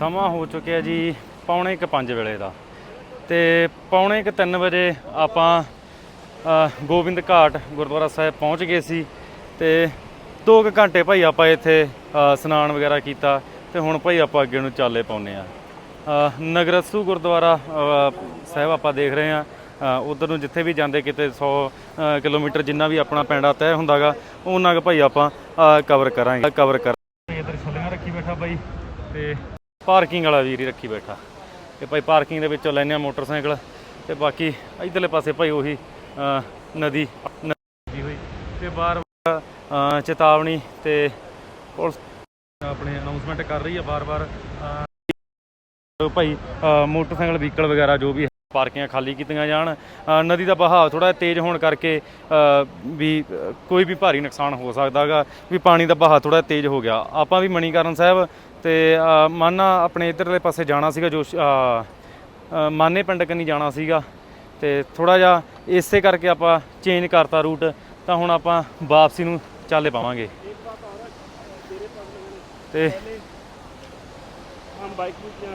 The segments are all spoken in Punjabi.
ਸਮਾਂ ਹੋ ਚੁੱਕਿਆ ਜੀ ਪੌਣੇ ਕੁ 5 ਵੇਲੇ ਦਾ। ਤੇ ਪੌਣੇ ਕੁ 3 ਵਜੇ ਆਪਾਂ ਗੋਬਿੰਦ ਘਾਟ ਗੁਰਦੁਆਰਾ ਸਾਹਿਬ ਪਹੁੰਚ ਗਏ ਸੀ ਤੇ 2 ਕੁ ਘੰਟੇ ਭਾਈ ਆਪਾਂ ਇੱਥੇ ਸਨਾਨ ਵਗੈਰਾ ਕੀਤਾ ਤੇ ਹੁਣ ਭਾਈ ਆਪਾਂ ਅੱਗੇ ਨੂੰ ਚਾਲੇ ਪਾਉਨੇ ਆ ਨਗਰਸੂ ਗੁਰਦੁਆਰਾ ਸਾਹਿਬ ਆਪਾਂ ਦੇਖ ਰਹੇ ਆ ਉਧਰ ਨੂੰ ਜਿੱਥੇ ਵੀ ਜਾਂਦੇ ਕਿਤੇ 100 ਕਿਲੋਮੀਟਰ ਜਿੰਨਾ ਵੀ ਆਪਣਾ ਪੈਂਡਾ ਤੈਅ ਹੁੰਦਾਗਾ, ਉਹਨਾਂ ਕੁ ਭਾਈ ਆਪਾਂ ਕਵਰ ਕਰਾਂਗੇ ਕਵਰ ਕਰ ਇੱਧਰ ਛੱਲੀਆਂ ਰੱਖੀ ਬੈਠਾ ਬਾਈ ਤੇ ਪਾਰਕਿੰਗ ਵਾਲਾ ਵੀਰ ਹੀ ਰੱਖੀ ਬੈਠਾ। ਤੇ ਭਾਈ ਪਾਰਕਿੰਗ ਦੇ ਵਿੱਚੋਂ ਲੈਨੇ ਆ ਮੋਟਰਸਾਈਕਲ ਤੇ ਬਾਕੀ ਇਧਰਲੇ ਪਾਸੇ ਭਾਈ ਉਹੀ ਨਦੀ ਨਦੀ ਹੋਈ। ਤੇ ਬਾਰ ਬਾਰ ਚੇਤਾਵਨੀ ਤੇ ਪੁਲਿਸ ਆਪਣੇ ਅਨਾਉਂਸਮੈਂਟ ਕਰ ਰਹੀ ਹੈ ਬਾਰ-ਬਾਰ। ਭਾਈ ਮੋਟਰਸਾਈਕਲ ਵਹੀਕਲ ਵਗੈਰਾ ਜੋ ਵੀ ਪਾਰਕਿੰਗਾਂ ਖਾਲੀ ਕੀਤੀਆਂ ਜਾਣ। ਨਦੀ ਦਾ ਬਹਾਅ ਥੋੜਾ ਤੇਜ਼ ਹੋਣ ਕਰਕੇ ਵੀ ਕੋਈ ਵੀ ਭਾਰੀ ਨੁਕਸਾਨ ਹੋ ਸਕਦਾਗਾ ਵੀ ਪਾਣੀ ਦਾ ਬਹਾਅ ਥੋੜਾ ਤੇਜ਼ ਹੋ ਗਿਆ। ਆਪਾਂ ਵੀ ਮਣੀਕਰਨ ਸਾਹਿਬ ਤੇ ਮਨ ਆਪਣੇ ਇਧਰਲੇ ਪਾਸੇ ਜਾਣਾ ਸੀਗਾ ਜੋ ਮਾਨੇ ਪਿੰਡ ਕੰਨੀ ਜਾਣਾ ਸੀਗਾ। ਤੇ ਥੋੜਾ ਜਿਹਾ ਇਸੇ ਕਰਕੇ ਆਪਾਂ ਚੇਂਜ ਕਰਤਾ ਰੂਟ ਤਾਂ ਹੁਣ ਆਪਾਂ ਵਾਪਸੀ ਨੂੰ ਚੱਲੇ ਪਾਵਾਂਗੇ। ਤੇ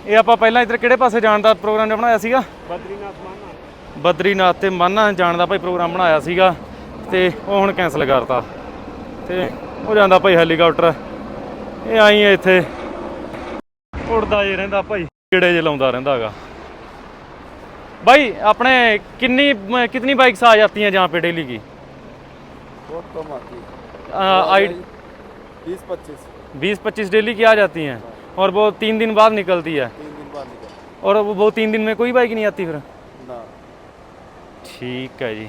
ਇਹ ਆਪਾਂ ਪਹਿਲਾਂ ਇਧਰ ਕਿਹੜੇ ਪਾਸੇ ਜਾਣ ਦਾ ਪ੍ਰੋਗਰਾਮ ਬਣਾਇਆ ਸੀਗਾ? ਬਦਰੀਨਾਥ ਮਾਨਾ। ਬਦਰੀਨਾਥ ਤੇ ਮਾਨਾ ਜਾਣ ਦਾ ਭਾਈ ਪ੍ਰੋਗਰਾਮ ਬਣਾਇਆ ਸੀਗਾ ਤੇ ਉਹ ਹੁਣ ਕੈਨਸਲ ਕਰਤਾ। ਤੇ ਉਹ ਜਾਂਦਾ ਭਾਈ ਹੈਲੀਕਾਪਟਰ ਇਹ ਆਈ ਹੈ ਇੱਥੇ। ਉੜਦਾ ਜੇ ਰਹਿੰਦਾ ਭਾਈ ਕਿਹੜੇ ਜੇ ਲਾਉਂਦਾ ਰਹਿੰਦਾਗਾ भाई अपने कितनी कितनी बाइक्स आ जाती हैं जहाँ पे डेली की बहुत कम आती है आई बीस पच्चीस बीस पच्चीस डेली की आ जाती हैं और वो तीन दिन बाद निकलती है तीन दिन बाद निकल और वो वो तीन दिन में कोई बाइक नहीं आती फिर ना ਠੀਕ ਹੈ ਜੀ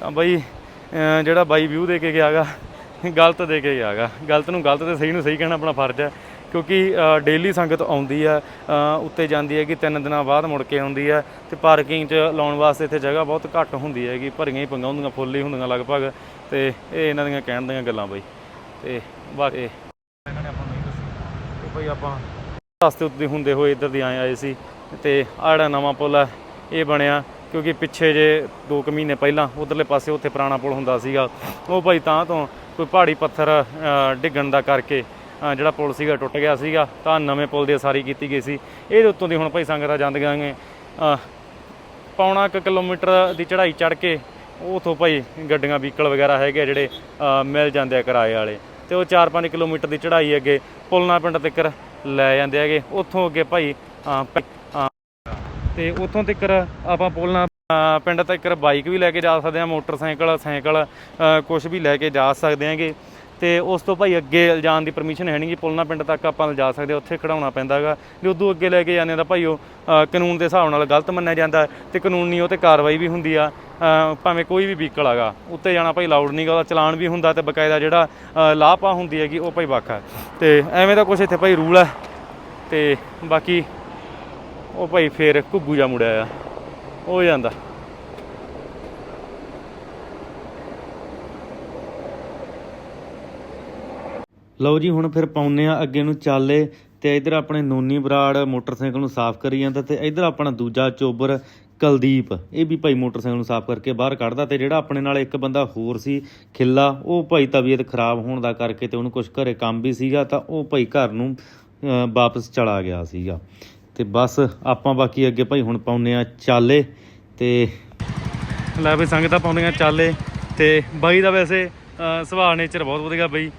ਤਾਂ ਬਾਈ ਅਹ ਜਿਹੜਾ ਬਾਈ ਵਿਊ ਦੇ ਕੇ ਗਿਆਗਾ ਗਲਤ ਦੇ ਕੇ ਗਿਆਗਾ ਗਲਤ ਨੂੰ ਗਲਤ ਤੇ ਸਹੀ ਨੂੰ ਸਹੀ ਕਹਿਣਾ ਆਪਣਾ ਫਰਜ਼ ਹੈ ਕਿਉਂਕਿ ਡੇਲੀ ਸੰਗਤ ਆਉਂਦੀ ਹੈ ਉੱਤੇ ਜਾਂਦੀ ਹੈ ਕਿ ਤਿੰਨ ਦਿਨਾਂ ਬਾਅਦ ਮੁੜ ਕੇ ਆਉਂਦੀ ਹੈ ਤੇ ਪਾਰਕਿੰਗ 'ਚ ਲਾਉਣ ਵਾਸਤੇ ਇੱਥੇ ਜਗ੍ਹਾ ਬਹੁਤ ਘੱਟ ਹੁੰਦੀ ਹੈਗੀ, ਭਰੀਆਂ ਹੀ ਪੰਗਾਂ ਹੁੰਦੀਆਂ, ਫੁੱਲ ਹੀ ਹੁੰਦੀਆਂ ਲਗਭਗ ਤੇ ਇਹ ਇਹਨਾਂ ਦੀਆਂ ਕਹਿਣ ਦੀਆਂ ਗੱਲਾਂ ਬਾਈ। ਤੇ ਬਾਕੀ ਇਹਨਾਂ ਨੇ ਆਪਾਂ ਨੂੰ ਨਹੀਂ ਦੱਸੀ ਤੇ ਭਾਈ ਆਪਾਂ ਰਸਤੇ ਉੱਤੇ ਹੁੰਦੇ ਹੋਏ ਇੱਧਰ ਦੀ ਆਏ ਆਏ ਸੀ ਤੇ ਆਹ ਜਿਹੜਾ ਨਵਾਂ ਪੁਲ ਹੈ, ਇਹ ਬਣਿਆ ਕਿਉਂਕਿ ਪਿੱਛੇ ਜੇ 2 ਕੁ ਮਹੀਨੇ ਪਹਿਲਾਂ ਉਧਰਲੇ ਪਾਸੇ ਉੱਥੇ ਪੁਰਾਣਾ ਪੁਲ ਹੁੰਦਾ ਸੀਗਾ, ਉਹ ਭਾਈ ਤਾਂ ਤੋਂ ਕੋਈ ਪਹਾੜੀ ਪੱਥਰ ਡਿੱਗਣ ਦਾ ਕਰਕੇ ਜਿਹੜਾ ਪੁਲ ਸੀਗਾ ਟੁੱਟ ਗਿਆ ਸੀਗਾ ਤਾਂ ਨਵੇਂ ਪੁਲ ਦੀ ਉਸਾਰੀ ਕੀਤੀ ਗਈ ਸੀ। ਇਹਦੇ ਉੱਤੋਂ ਦੀ ਹੁਣ ਭਾਈ ਸੰਗਤਾਂ ਜਾਂਦੀਆਂ ਨੇ ਪੌਣਾ ਕੁ ਕਿਲੋਮੀਟਰ ਦੀ ਚੜ੍ਹਾਈ ਚੜ੍ਹ ਕੇ ਉਥੋਂ ਭਾਈ ਗੱਡੀਆਂ ਵਹੀਕਲ ਵਗੈਰਾ ਹੈਗੇ ਆ ਜਿਹੜੇ ਮਿਲ ਜਾਂਦੇ ਆ ਕਿਰਾਏ ਵਾਲੇ। ਤੇ ਉਹ 4-5 ਕਿਲੋਮੀਟਰ ਦੀ ਚੜ੍ਹਾਈ ਅੱਗੇ ਪੁਲਨਾ ਪਿੰਡ ਤੱਕ ਲੈ ਜਾਂਦੇ ਹੈਗੇ। ਉੱਥੋਂ ਅੱਗੇ ਭਾਈ ਅ, ਤੇ ਉੱਥੋਂ ਤੱਕ ਆਪਾਂ ਪੁਲਨਾ ਪਿੰਡ ਤੱਕ ਬਾਈਕ ਵੀ ਲੈ ਕੇ ਜਾ ਸਕਦੇ ਆ ਮੋਟਰਸਾਈਕਲ ਸਾਈਕਲ ਕੁਝ ਵੀ ਲੈ ਕੇ ਜਾ ਸਕਦੇ ਆਂਗੇ ਤੇ ਉਸ ਤੋਂ ਭਾਈ ਅੱਗੇ ਜਾਣ ਦੀ ਪਰਮਿਸ਼ਨ ਹੈ ਨਹੀਂਗੀ ਪੁਲਨਾ ਪਿੰਡ ਤੱਕ ਆਪਾਂ ਲਿਜਾ ਸਕਦੇ ਹਾਂ, ਉੱਥੇ ਖੜਾਉਣਾ ਪੈਂਦਾਗਾ ਜੇ ਉਦੋਂ ਅੱਗੇ ਲੈ ਕੇ ਜਾਂਦੇ ਤਾਂ ਭਾਈ ਉਹ ਕਾਨੂੰਨ ਦੇ ਹਿਸਾਬ ਨਾਲ ਗਲਤ ਮੰਨਿਆ ਜਾਂਦਾ ਹੈ ਤੇ ਕਾਨੂੰਨੀ ਉਹ ਤੇ ਕਾਰਵਾਈ ਵੀ ਹੁੰਦੀ ਆ। ਭਾਵੇਂ ਕੋਈ ਵੀ ਵਹੀਕਲ ਹੈਗਾ ਉੱਤੇ ਜਾਣਾ ਭਾਈ ਲਾਊਡ ਨਹੀਂਗਾ ਉਹਦਾ ਚਲਾਨ ਵੀ ਹੁੰਦਾ ਤੇ ਬਕਾਇਦਾ ਜਿਹੜਾ ਅ, ਲਾਪਾ ਹੁੰਦੀ ਹੈਗੀ ਉਹ ਭਾਈ ਵੱਖ ਹੈ। ਤੇ ਐਵੇਂ ਦਾ ਕੁਝ ਇੱਥੇ ਭਾਈ ਰੂਲ ਹੈ। ਤੇ ਬਾਕੀ ਉਹ ਭਾਈ ਫੇਰ ਘੁੱਗੂ ਜਾ ਮੁੜਿਆ ਆ। ਹੋ ਜਾਂਦਾ। ਲਓ ਜੀ, ਹੁਣ ਫਿਰ ਪਾਉਨੇ ਆ ਅੱਗੇ ਨੂੰ ਚਾਲੇ ਤੇ ਇਧਰ ਆਪਣੇ ਨੋਨੀ ਬਰਾੜ ਮੋਟਰਸਾਈਕਲ ਨੂੰ ਸਾਫ਼ ਕਰੀ ਜਾਂਦਾ ਤੇ ਇਧਰ ਆਪਣਾ ਦੂਜਾ ਚੋਬਰ ਕੁਲਦੀਪ। ਇਹ ਵੀ ਭਾਈ ਮੋਟਰਸਾਈਕਲ ਨੂੰ ਸਾਫ਼ ਕਰਕੇ ਬਾਹਰ ਕੱਢਦਾ ਤੇ ਜਿਹੜਾ ਆਪਣੇ ਨਾਲ ਇੱਕ ਬੰਦਾ ਹੋਰ ਸੀ, ਖਿੱਲਾ, ਉਹ ਭਾਈ ਤਬੀਅਤ ਖਰਾਬ ਹੋਣ ਦਾ ਕਰਕੇ ਤੇ ਉਹਨੂੰ ਕੁਝ ਘਰੇ ਕੰਮ ਵੀ ਸੀਗਾ ਤਾਂ ਉਹ ਭਾਈ ਘਰ ਨੂੰ ਵਾਪਸ ਚਲਾ ਗਿਆ ਸੀਗਾ। ਤੇ ਬਸ ਆਪਾਂ ਬਾਕੀ ਅੱਗੇ ਭਾਈ ਹੁਣ ਪਾਉਨੇ ਆ ਚਾਲੇ ਤੇ ਲੈ ਵੀ ਸੰਗਤਾਂ ਪਾਉਂਦੀਆਂ ਚਾਲੇ ਤੇ ਬਾਈ ਦਾ ਵੈਸੇ ਸੁਭਾਅ ਨੇਚਰ ਬਹੁਤ ਵਧੀਆ ਬਈ।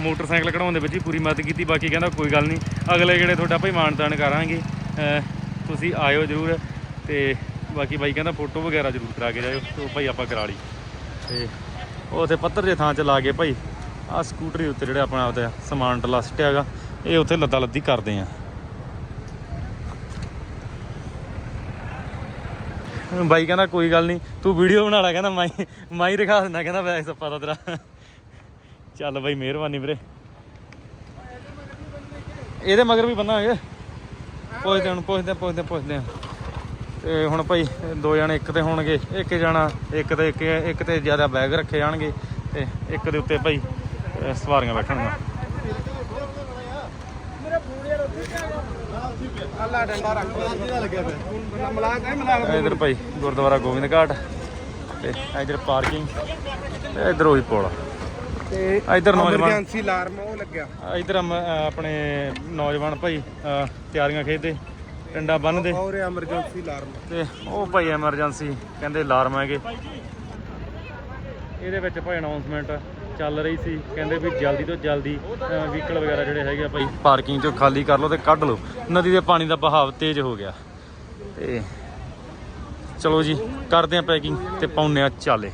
ਮੋਟਰਸਾਈਕਲ ਕਢਾਉਣ ਦੇ ਵਿੱਚ ਹੀ ਪੂਰੀ ਮਦਦ ਕੀਤੀ, ਬਾਕੀ ਕਹਿੰਦਾ ਕੋਈ ਗੱਲ ਨਹੀਂ। ਅਗਲੇ ਜਿਹੜੇ ਤੁਹਾਡਾ ਭਾਈ ਮਾਨਤਾਨ ਕਰਾਂਗੇ ਤੁਸੀਂ ਆਇਓ ਜ਼ਰੂਰ ਤੇ ਬਾਕੀ ਬਾਈ ਕਹਿੰਦਾ ਫੋਟੋ ਵਗੈਰਾ ਜ਼ਰੂਰ ਕਰਾ ਕੇ ਜਾਇਓ, ਤੇ ਭਾਈ ਆਪਾਂ ਕਰਾ ਲਈ। ਤੇ ਉਹ ਉੱਥੇ ਪੱਧਰ ਜੇ ਥਾਂ 'ਚ ਲਾ ਕੇ ਭਾਈ, ਆਹ ਸਕੂਟਰੀ ਉੱਤੇ ਜਿਹੜੇ ਆਪਣਾ ਆਪਦਾ ਸਮਾਨ ਟਲਾ ਸਿੱਟਿਆ ਹੈਗਾ, ਇਹ ਉੱਥੇ ਲੱਦਾ ਲੱਦੀ ਕਰਦੇ ਆ। ਬਾਈ ਕਹਿੰਦਾ ਕੋਈ ਗੱਲ ਨਹੀਂ, ਤੂੰ ਵੀਡੀਓ ਬਣਾ ਲੈ, ਕਹਿੰਦਾ ਮਾਈ ਮਾਈ ਦਿਖਾ ਦਿੰਦਾ, ਕਹਿੰਦਾ ਵੈਸੇ ਸੱਪਾ ਦਾ ਤੇਰਾ। ਚੱਲ ਬਾਈ ਮਿਹਰਬਾਨੀ ਵੀਰੇ। ਇਹਦੇ ਮਗਰ ਵੀ ਬੰਦਾ ਹੈਗੇ ਪੁੱਛਦੇ ਹੁਣ, ਪੁੱਛਦੇ ਪੁੱਛਦੇ ਪੁੱਛਦੇ ਤੇ ਹੁਣ ਭਾਈ, ਦੋ ਜਣੇ ਇੱਕ ਤੇ ਹੋਣਗੇ, ਇੱਕ ਜਣਾ, ਇੱਕ ਤੇ ਇੱਕ ਇੱਕ ਤੇ ਜ਼ਿਆਦਾ ਬੈਗ ਰੱਖੇ ਜਾਣਗੇ ਤੇ ਇੱਕ ਦੇ ਉੱਤੇ ਭਾਈ ਸਵਾਰੀਆਂ ਬੈਠਣਗੀਆਂ। ਅੱਲਾ ਇਧਰ ਭਾਈ, ਗੁਰਦੁਆਰਾ ਗੋਬਿੰਦ ਘਾਟ ਤੇ ਇਧਰ ਪਾਰਕਿੰਗ ਤੇ ਇਧਰ ਉਹੀ ਪੋਲਾ ਤੇ ਇੱਧਰ ਨੌਜਵਾਨ ਐਮਰਜੈਂਸੀ ਅਲਾਰਮ ਉਹ ਲੱਗਿਆ। ਇਧਰ ਆਪਣੇ ਨੌਜਵਾਨ ਭਾਈ ਅ, ਤਿਆਰੀਆਂ ਖੇਡਦੇ ਡੰਡਾ ਬੰਨਦੇ ਔਰ ਐਮਰਜੈਂਸੀ ਅਲਾਰਮ ਤੇ ਉਹ ਭਾਈ ਐਮਰਜੈਂਸੀ ਕਹਿੰਦੇ ਅਲਾਰਮ ਹੈਗੇ। ਇਹਦੇ ਵਿੱਚ ਭਾਈ ਅਨਾਉਂਸਮੈਂਟ ਚੱਲ ਰਹੀ ਸੀ ਕਹਿੰਦੇ ਵੀ ਜਲਦੀ ਤੋਂ ਜਲਦੀ ਵਹੀਕਲ ਵਗੈਰਾ ਜਿਹੜੇ ਹੈਗੇ ਆ ਭਾਈ ਪਾਰਕਿੰਗ ਚੋਂ ਖਾਲੀ ਕਰ ਲਓ ਤੇ ਕੱਢ ਲਓ। ਨਦੀ ਦੇ ਪਾਣੀ ਦਾ ਬਹਾਵ ਤੇਜ਼ ਹੋ ਗਿਆ। ਤੇ ਚਲੋ ਜੀ ਕਰਦੇ ਆ ਪੈਕਿੰਗ ਤੇ ਪਾਉਨੇ ਆ ਚਾਲੇ।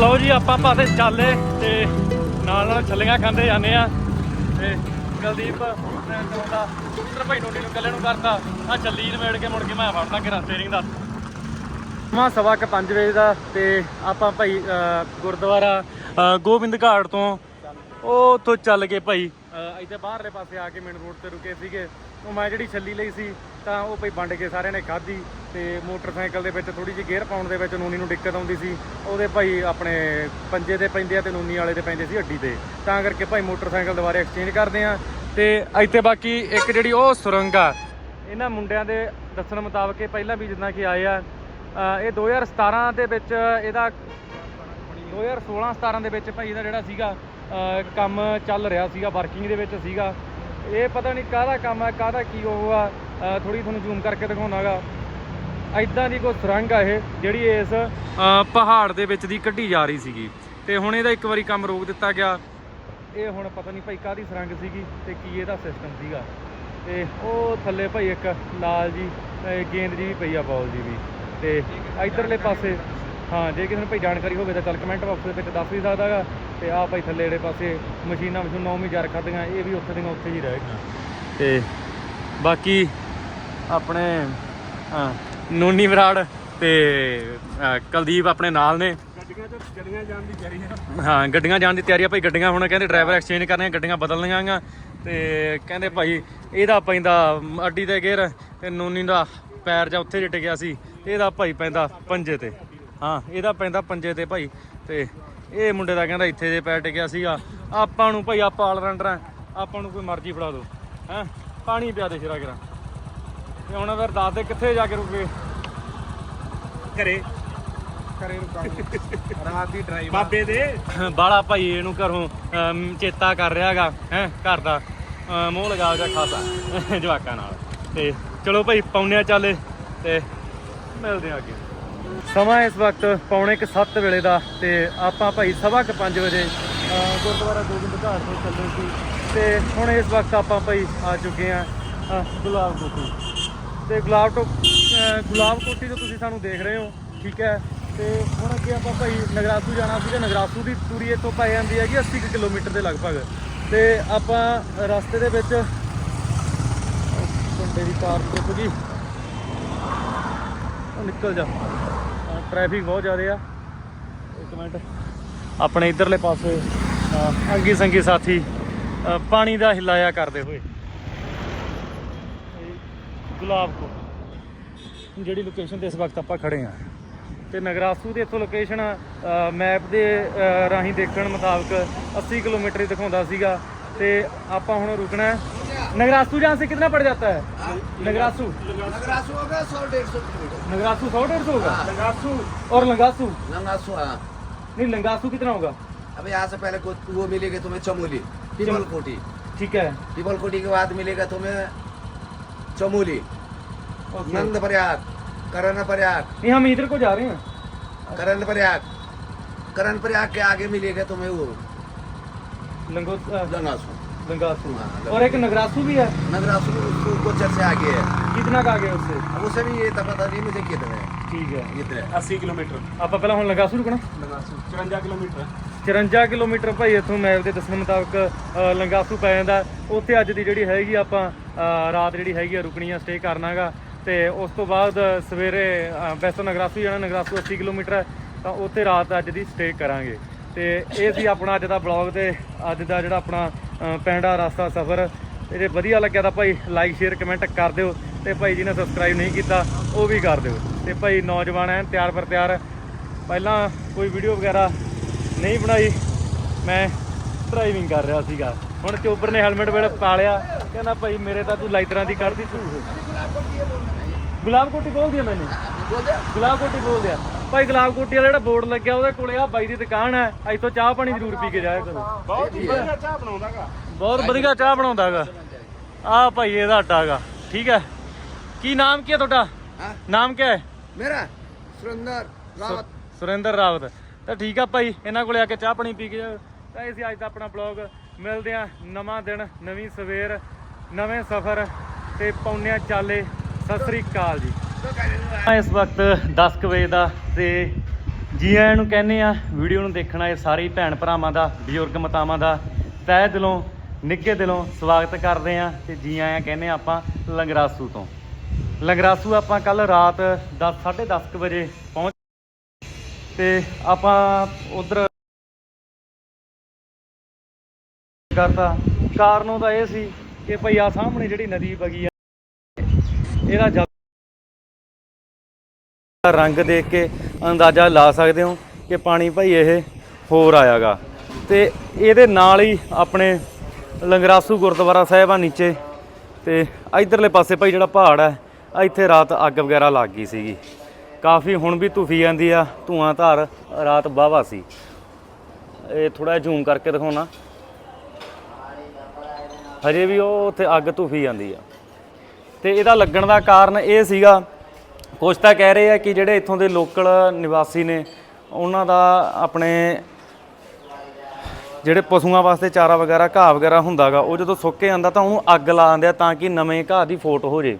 ਲਓ ਜੀ ਆਪਾਂ ਪਾਸੇ ਚੱਲੇ ਤੇ ਨਾਲ ਨਾਲ ਛੱਲੀਆਂ ਖਾਂਦੇ ਜਾਂਦੇ ਆ। ਤੇ ਕੁਲਦੀਪ ਮੈਂ ਪੁੱਤਰ ਭਾਈ ਨੋਡੀ ਨੂੰ ਕੱਲੇ ਨੂੰ ਕਰਤਾ ਆ ਚੱਲੀ ਨਵੇੜ ਕੇ ਮੁੜ ਕੇ ਮੈਂ ਫੜਦਾ ਕਿ ਰਸਤੇ ਰਿੰਗ ਦਾ। ਮਾ ਸਵਾ ਕੇ 5 ਵਜੇ ਦਾ ਤੇ ਆਪਾਂ ਭਾਈ ਅ, ਗੁਰਦੁਆਰਾ ਗੋਬਿੰਦ ਘਾਟ ਤੋਂ ਉਹ ਉੱਥੋਂ ਚੱਲ ਕੇ ਭਾਈ। ਇੱਥੇ ਬਾਹਰਲੇ ਪਾਸੇ ਆ ਕੇ ਮੇਨ ਰੋਡ ਤੇ ਰੁਕੇ ਸੀਗੇ। ਉਹ ਮੈਂ ਜਿਹੜੀ ਛੱਲੀ ਲਈ ਸੀ ਤਾਂ ਉਹ ਭਾਈ ਵੰਡ ਕੇ ਸਾਰਿਆਂ ਨੇ ਖਾਧੀ ਤੇ ਮੋਟਰਸਾਈਕਲ ਦੇ ਵਿੱਚ ਥੋੜੀ ਜਿਹੀ ਗੇਅਰ ਪਾਉਣ ਦੇ ਵਿੱਚ ਨੂਨੀ ਨੂੰ ਦਿੱਕਤ ਆਉਂਦੀ ਸੀ। ਉਹਦੇ ਭਾਈ ਆਪਣੇ ਪੰਜੇ ਤੇ ਪੈਂਦੇ ਆ ਤੇ ਨੂਨੀ ਵਾਲੇ ਤੇ ਪੈਂਦੇ ਸੀ ਅੱਡੀ ਤੇ। ਤਾਂ ਕਰਕੇ ਭਾਈ ਮੋਟਰਸਾਈਕਲ ਦੁਬਾਰੇ ਐਕਸਚੇਂਜ ਕਰਦੇ ਆ ਤੇ ਇੱਥੇ ਬਾਕੀ ਇੱਕ ਜਿਹੜੀ ਉਹ ਸੁਰੰਗ ਆ ਇਹਨਾਂ ਮੁੰਡਿਆਂ ਦੇ ਦੱਸਣ ਮੁਤਾਬਕ ਇਹ ਪਹਿਲਾਂ ਵੀ ਜਿੱਦਾਂ ਕਿ ਆਏ ਆ ਅ, ਇਹ 2017 ਦੇ ਵਿੱਚ ਇਹਦਾ 2016 17 ਦੇ ਵਿੱਚ ਭਾਈ ਇਹਦਾ ਜਿਹੜਾ ਸੀਗਾ ਕੰਮ ਚੱਲ ਰਿਹਾ ਸੀਗਾ ਵਰਕਿੰਗ ਦੇ ਵਿੱਚ ਸੀਗਾ। ਇਹ ਪਤਾ ਨਹੀਂ ਕਾਹਦਾ ਕੰਮ ਹੈ ਕਾਹਦਾ ਕੀ ਉਹ ਆ ਥੋੜੀ ਤੁਹਾਨੂੰ ਜ਼ੂਮ ਕਰਕੇ ਦਿਖਾਉਣਾਗਾ। ਐਦਾਂ ਦੀ ਕੋਈ ਸੁਰੰਗ ਆ ਇਹ, ਜਿਹੜੀ ਇਸ ਪਹਾੜ ਦੇ ਵਿੱਚ ਦੀ ਕੱਢੀ ਜਾ ਰਹੀ ਸੀਗੀ। ਤੇ ਹੁਣ ਇਹਦਾ ਇੱਕ ਵਾਰੀ ਕੰਮ ਰੋਕ ਦਿੱਤਾ ਗਿਆ। ਇਹ ਹੁਣ ਪਤਾ ਨਹੀਂ ਭਾਈ ਕਾਹਦੀ ਸੁਰੰਗ ਸੀਗੀ ਤੇ ਕੀ ਇਹਦਾ ਸਿਸਟਮ ਸੀਗਾ। ਤੇ ਉਹ ਥੱਲੇ ਭਾਈ ਇੱਕ ਲਾਲ ਜੀ ਗੇਂਦ ਜੀ ਵੀ ਪਈ ਆ ਬਾਲ ਜੀ ਵੀ। ਤੇ ਇਧਰਲੇ ਪਾਸੇ, ਹਾਂ, ਜੇ ਕਿਸੇ ਨੂੰ ਭਾਈ ਜਾਣਕਾਰੀ ਹੋਵੇ ਤਾਂ ਚੱਲ ਕਮੈਂਟ ਬਾਕਸ ਦੇ ਵਿੱਚ ਦੱਸ ਵੀ ਸਕਦਾਗਾ। ਤੇ ਆਹ ਭਾਈ ਥੱਲੇ ਜਿਹੜੇ ਪਾਸੇ ਮਸ਼ੀਨਾਂ ਮਸ਼ੀਨਾਂ ਉਵੇਂ ਜਰ ਖਾਦੀਆਂ ਇਹ ਵੀ ਉੱਥੇ ਦੀਆਂ ਉੱਥੇ ਹੀ ਰਹਿ ਗਈਆਂ। ਤੇ ਬਾਕੀ ਆਪਣੇ ਹਾਂ ਨੋਨੀ ਬਰਾੜ ਤੇ ਕੁਲਦੀਪ ਆਪਣੇ ਨਾਲ ਨੇ। ਗੱਡੀਆਂ ਜਾਣ ਦੀ ਤਿਆਰੀ ਹੈ ਹਾਂ ਗੱਡੀਆਂ ਜਾਣ ਦੀ ਤਿਆਰੀ ਆ ਭਾਈ। ਗੱਡੀਆਂ ਹੁਣ ਕਹਿੰਦੇ ਡਰਾਈਵਰ ਐਕਸਚੇਂਜ ਕਰਨੇ ਗੱਡੀਆਂ ਬਦਲਣੀਆਂ ਆ ਤੇ ਕਹਿੰਦੇ ਭਾਈ ਇਹਦਾ ਪੈਂਦਾ ਅੱਡੀ ਤੇ ਗੇਰ ਤੇ ਨੂਨੀ ਦਾ ਪੈਰ ਜਾਂ ਉੱਥੇ ਜਿੱਟ ਗਿਆ ਸੀ ਇਹਦਾ ਭਾਈ ਪੈਂਦਾ ਪੰਜੇ ਤੇ। ਹਾਂ ਇਹਦਾ ਪੈਂਦਾ ਪੰਜੇ ਤੇ ਭਾਈ। ਤੇ ਇਹ ਮੁੰਡੇ ਦਾ ਕਹਿੰਦਾ ਇੱਥੇ ਜੇ ਪੈਰ ਟਿਕਿਆ ਸੀਗਾ। ਆਪਾਂ ਨੂੰ ਭਾਈ ਆਪਾਂ ਆਲਰਾਊਂਡਰ ਆ। ਆਪਾਂ ਨੂੰ ਕੋਈ ਮਰਜ਼ੀ ਫੜਾ ਦਿਓ। ਹੈਂ? ਪਾਣੀ ਪਿਆ ਦੇ ਸਿਰਾ ਕਰਾਂ ਤੇ ਹੁਣ ਫਿਰ ਦੱਸ ਦੇ ਕਿੱਥੇ ਜਾ ਕੇ ਰੁਕੇ? ਘਰੇ। ਕਰੇ ਰੁਕਾਂਗੇ ਰਾਤ ਦੀ ਡਰਾਈਵ ਬਾਬੇ ਦੇ। ਬਾਲਾ ਭਾਈ ਇਹਨੂੰ ਘਰੋਂ ਚੇਤਾ ਕਰ ਰਿਹਾਗਾ ਹੈ? ਘਰ ਦਾ। ਮੂੰਹ ਲਗਾ ਜਾ ਖਾਸਾ। ਜਵਾਕਾਂ ਨਾਲ। ਤੇ ਚਲੋ ਭਾਈ ਪੌਣਿਆ ਚੱਲੇ। ਤੇ ਮਿਲਦੇ ਆ ਅੱਗੇ। ਸਮਾਂ ਇਸ ਵਕਤ ਪੌਣੇ ਕੁ 7 ਵੇਲੇ ਦਾ ਤੇ ਆਪਾਂ ਭਾਈ ਸਵਾ ਕੁ 5 ਵਜੇ ਗੁਰਦੁਆਰਾ ਗੋਬਿੰਦ ਘਾਟ ਤੋਂ ਚੱਲੇ ਸੀ ਤੇ ਹੁਣ ਇਸ ਵਕਤ ਆਪਾਂ ਭਾਈ ਆ ਚੁੱਕੇ ਆ ਗੁਲਾਬ ਕੋਠੀ ਤੇ ਗੁਲਾਬ ਟੋ ਗੁਲਾਬ ਕੋਠੀ ਤੋਂ ਤੁਸੀਂ ਸਾਨੂੰ ਦੇਖ ਰਹੇ ਹੋ, ਠੀਕ ਹੈ? ਤੇ ਹੁਣ ਅੱਗੇ ਆਪਾਂ ਭਾਈ ਨਗਰਾਸੂ ਜਾਣਾ ਸੀ ਸੀਗਾ, ਨਗਰਾਸੂ ਦੀ ਦੂਰੀ ਇੱਥੋਂ ਪੈ ਜਾਂਦੀ ਹੈਗੀ 80 ਕੁ ਕਿਲੋਮੀਟਰ ਦੇ ਲਗਭਗ। ਤੇ ਆਪਾਂ ਰਸਤੇ ਦੇ ਵਿੱਚ ਕੰਡੇ ਦੀ ਤਾਰ ਟੁੱਟ ਗਈ। ਨਿਕਲ ਜਾ। ਟ੍ਰੈਫਿਕ ਬਹੁਤ ਜ਼ਿਆਦਾ ਆ। ਇੱਕ ਮਿੰਟ। ਆਪਣੇ ਇਧਰਲੇ ਪਾਸੇ ਅੰਗੀ ਸੰਗੀ ਸਾਥੀ ਪਾਣੀ ਦਾ ਹਿਲਾਇਆ ਕਰਦੇ ਹੋਏ। ਇਹ ਗੁਲਾਬ ਕੋ ਜਿਹੜੀ ਲੋਕੇਸ਼ਨ ਤੇ ਇਸ ਵਕਤ ਆਪਾਂ ਖੜੇ ਆ। ਤੇ ਨਗਰਾਸੂ ਦੇ ਇੱਥੋਂ ਲੋਕੇਸ਼ਨ ਮੈਪ ਦੇ ਰਾਹੀਂ ਦੇਖਣ ਮੁਤਾਬਕ 80 ਕਿਲੋਮੀਟਰ ਹੀ ਦਿਖਾਉਂਦਾ ਸੀਗਾ। ਤੇ ਆਪਾਂ ਹੁਣ ਰੁਕਣਾ ਹੈ। नगरासू जहाँ से कितना पड़ जाता है? नगरासू। नगरासू होगा सौ डेढ़ सौ नगरासू सौ डेढ़ सौ होगा? हाँ। नगरासू। और लंगासू? लंगासू हाँ। नहीं लंगासू कितना होगा? अब यहाँ से पहले वो मिलेगा तुम्हें चमोली पिपल कोटी ठीक है। पिपल कोटी के बाद मिलेगा तुम्हें चमोली नंद प्रयाग करण प्रयाग नहीं हम इधर को जा रहे हैं। करण प्रयाग करण प्रयाग के आगे मिलेगा तुम्हें वो लंगोस लंगासू। लंगासू हाँ, लंगासू। और एक नगरासू भी है नगरासू उसको गोचर से आगे है कितना का आगे है उससे अब उसे भी ये तो पता नहीं मुझे कितने है ठीक है कितने 80 ਕਿਲੋਮੀਟਰ ਆਪਾਂ ਪਹਿਲਾਂ ਹੁਣ ਲੰਗਾਸੂ ਰੁਕਣਾ ਲੰਗਾਸੂ 54 ਕਿਲੋਮੀਟਰ 54 ਕਿਲੋਮੀਟਰ ਭਾਈ ਇੱਥੋਂ ਮੈਪ ਦੇ ਦੱਸਣ ਮੁਤਾਬਕ ਅ, ਲੰਗਾਸੂ ਪੈ ਜਾਂਦਾ ਉੱਥੇ ਅੱਜ ਦੀ ਜਿਹੜੀ ਹੈਗੀ ਆਪਾਂ ਅ, ਰਾਤ ਜਿਹੜੀ ਹੈਗੀ ਆ ਰੁਕਣੀ ਆ ਸਟੇ ਕਰਨਾਗਾ ਤੇ ਉਸ ਤੋਂ ਬਾਅਦ ਸਵੇਰੇ ਅ, ਵੈਸੇ ਤਾਂ ਨਗਰਾਸੂ ਜਾਣਾ ਨਗਰਾਸੂ 80 ਕਿਲੋਮੀਟਰ ਹੈ ਤਾਂ ਉੱਥੇ ਰਾਤ ਅੱਜ ਦੀ ਸਟੇ ਕਰਾਂਗੇ ਤੇ ਇਹ ਸੀ ਆਪਣਾ ਅੱਜ ਦਾ ਬਲੌਗ ਤੇ ਅੱਜ ਦਾ ਜਿਹੜਾ ਆਪਣਾ ਅ, ਪੈਂਡਾ ਰਸਤਾ ਸਫ਼ਰ। ਤੇ ਜੇ ਵਧੀਆ ਲੱਗਿਆ ਤਾਂ ਭਾਈ ਲਾਈਕ ਸ਼ੇਅਰ ਕਮੈਂਟ ਕਰ ਦਿਓ ਤੇ ਭਾਈ ਜੀ ਨੇ ਸਬਸਕ੍ਰਾਈਬ ਨਹੀਂ ਕੀਤਾ, ਉਹ ਵੀ ਕਰ ਦਿਓ। ਤੇ ਭਾਈ ਨੌਜਵਾਨ ਐਨ ਤਿਆਰ ਪਰ ਤਿਆਰ। ਪਹਿਲਾਂ ਕੋਈ ਵੀਡੀਓ ਵਗੈਰਾ ਨਹੀਂ ਬਣਾਈ, ਮੈਂ ਡਰਾਈਵਿੰਗ ਕਰ ਰਿਹਾ ਸੀਗਾ। ਹੁਣ ਚੋਬਰ ਨੇ ਹੈਲਮਟ ਵੇਲੇ ਪਾ ਲਿਆ ਕਹਿੰਦਾ ਭਾਈ ਮੇਰੇ ਤਾਂ ਤੂੰ ਲਾਈਟਰਾਂ ਦੀ ਕੱਢਦੀ ਝੂਠ ਗੁਲਾਬ ਕੋਟੀ ਬੋਲ ਦਿਆ ਮੈਨੂੰ। ਗੁਲਾਬ ਕੋਟੀ ਬੋਲ ਦਿਆ। ਭਾਈ ਗੁਲਾਬ ਕੋਟੀ ਵਾਲਾ ਜਿਹੜਾ ਬੋਰਡ ਲੱਗਿਆ ਉਹਦੇ ਕੋਲੇ ਆ ਬਾਈ ਦੀ ਦੁਕਾਨ ਹੈ ਇੱਥੋਂ ਚਾਹ ਪਾਣੀ ਜ਼ਰੂਰ ਪੀ ਕੇ ਜਾਇਆ ਕਰੋ। ਬਹੁਤ ਵਧੀਆ ਚਾਹ ਬਣਾਉਂਦਾਗਾ। ਬਹੁਤ ਵਧੀਆ ਚਾਹ ਬਣਾਉਂਦਾਗਾ। ਆ ਭਾਈ ਇਹਦਾ ਆਟਾਗਾ ਠੀਕ ਹੈ। ਕੀ ਨਾਮ ਕੀ ਹੈ ਤੁਹਾਡਾ? ਨਾਮ ਕੀ ਹੈ? ਮੇਰਾ? ਸੁਰਿੰਦਰ ਰਾਵਤ। ਸੁਰਿੰਦਰ ਰਾਵਤ। ਤਾਂ ਠੀਕ ਆ ਭਾਈ ਇਹਨਾਂ ਕੋਲੇ ਆ ਕੇ ਚਾਹ ਪਾਣੀ ਪੀ ਕੇ ਜਾਓ। ਤਾਂ ਅਸੀਂ ਅੱਜ ਦਾ ਆਪਣਾ ਬਲੌਗ ਮਿਲਦੇ ਆ ਨਵਾਂ ਦਿਨ ਨਵੀਂ ਸਵੇਰ ਨਵੇਂ ਸਫ਼ਰ ਤੇ ਪੌਣਿਆ ਚਾਲੇ। ਸਤਿ ਸ੍ਰੀ ਅਕਾਲ ਜੀ। ਇਸ ਵਕਤ 10 ਕੁ ਵਜੇ ਦਾ ਤੇ ਜੀ ਆਇਆਂ ਨੂੰ ਕਹਿੰਦੇ ਆ ਵੀਡੀਓ ਨੂੰ ਦੇਖਣਾ ਆਏ ਸਾਰੇ ਭੈਣ ਭਰਾਵਾਂ ਦਾ, ਬਜ਼ੁਰਗ ਮਤਾਵਾਂ ਦਾ। ਤਹਿ ਦਿਲੋਂ, ਨਿੱਘੇ ਦਿਲੋਂ ਸਵਾਗਤ ਕਰਦੇ ਆ ਤੇ ਜੀ ਆਇਆਂ ਕਹਿੰਦੇ ਆ ਆਪਾਂ ਲੰਗਰਾਸੂ ਤੋਂ। ਲੰਗਰਾਸੂ ਆਪਾਂ ਕੱਲ ਰਾਤ 10 10:30 ਕੁ ਵਜੇ ਪਹੁੰਚ ਤੇ ਆਪਾਂ ਉਧਰ ਕਰਤਾ। ਕਾਰਨੋਂ ਤਾਂ ਇਹ ਸੀ ਕਿ ਭਈ ਆ ਸਾਹਮਣੇ ਜਿਹੜੀ ਨਦੀ ਵਗੀ ਆ, ਇਹਦਾ ਜਲ ਰੰਗ ਦੇਖ ਕੇ ਅੰਦਾਜ਼ਾ ਲਾ ਸਕਦੇ ਹੋ ਕਿ ਪਾਣੀ ਭਾਈ ਇਹ ਹੋਰ ਆਇਆਗਾ। ਤੇ ਇਹਦੇ ਨਾਲ ਹੀ ਆਪਣੇ ਲੰਗਰਾਸੂ ਗੁਰਦੁਆਰਾ ਸਾਹਿਬ ਆ ਨੀਚੇ। ਤੇ ਇਧਰਲੇ ਪਾਸੇ ਭਾਈ ਜਿਹੜਾ ਪਹਾੜ ਹੈ ਇੱਥੇ ਰਾਤ ਅੱਗ ਵਗੈਰਾ ਲੱਗ ਗਈ ਸੀਗੀ। ਕਾਫੀ ਹੁਣ ਵੀ ਧੁਫੀ ਜਾਂਦੀ ਆ, ਧੂਆਂ ਧਾਰ ਰਾਤ ਵਾਹਵਾ ਸੀ। ਇਹ ਥੋੜਾ ਜ਼ੂਮ ਕਰਕੇ ਦਿਖਾਉਣਾ। ਹਜੇ ਵੀ ਉਹ ਉੱਥੇ ਅੱਗ ਧੁਫੀ ਜਾਂਦੀ ਆ। ਤੇ ਇਹਦਾ ਲੱਗਣ ਦਾ ਕਾਰਨ ਇਹ ਸੀਗਾ ਕੁਝ ਤਾਂ ਕਹਿ ਰਹੇ ਆ ਕਿ ਜਿਹੜੇ ਇੱਥੋਂ ਦੇ ਲੋਕਲ ਨਿਵਾਸੀ ਨੇ, ਉਹਨਾਂ ਦਾ ਆਪਣੇ ਜਿਹੜੇ ਪਸ਼ੂਆਂ ਵਾਸਤੇ ਚਾਰਾ ਵਗੈਰਾ, ਘਾਹ ਵਗੈਰਾ ਹੁੰਦਾਗਾ, ਉਹ ਜਦੋਂ ਸੁੱਕ ਕੇ ਜਾਂਦਾ ਤਾਂ ਉਹਨੂੰ ਅੱਗ ਲਾ ਦਿੰਦੇ ਆ ਤਾਂ ਕਿ ਨਵੇਂ ਘਾਹ ਦੀ ਫੋਟ ਹੋ ਜੇ